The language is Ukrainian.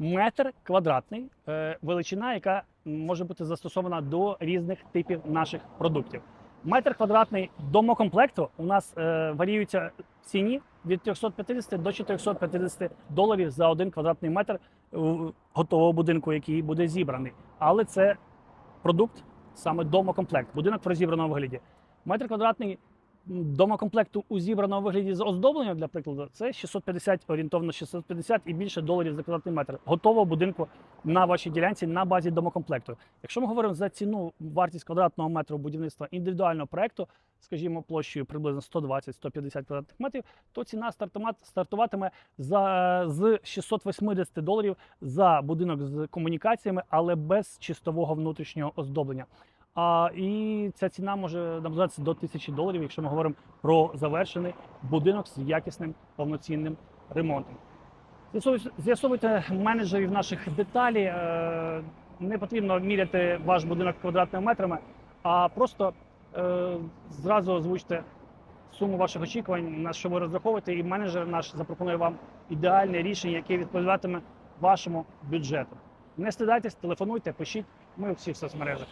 метр квадратний е, величина, яка може бути застосована до різних типів наших продуктів. Метр квадратний домокомплекту у нас е, варіюється в ціні від 350 до 450 доларів за один квадратний метр готового будинку, який буде зібраний. Але це продукт саме домокомплект, будинок в розібраному вигляді. Метр квадратний домокомплекту у зібраному вигляді з оздобленням, для прикладу, це 650, орієнтовно 650 і більше доларів за квадратний метр готового будинку на вашій ділянці на базі домокомплекту. Якщо ми говоримо за ціну вартість квадратного метру будівництва індивідуального проекту, скажімо, площею приблизно 120-150 квадратних метрів, то ціна стартуватиме за, з 680 доларів за будинок з комунікаціями, але без чистового внутрішнього оздоблення. А, і ця ціна може наближатися до 1000 доларів, якщо ми говоримо про завершений будинок з якісним повноцінним ремонтом. З'ясовуйте- З'ясовуйте менеджерів наших деталі. е, Не потрібно міряти ваш будинок квадратними метрами, а просто е, зразу озвучте суму ваших очікувань, на що ви розраховуєте, і менеджер наш запропонує вам ідеальне рішення, яке відповідатиме вашому бюджету. Не стидайтесь, телефонуйте, пишіть. Ми всі в соцмережах.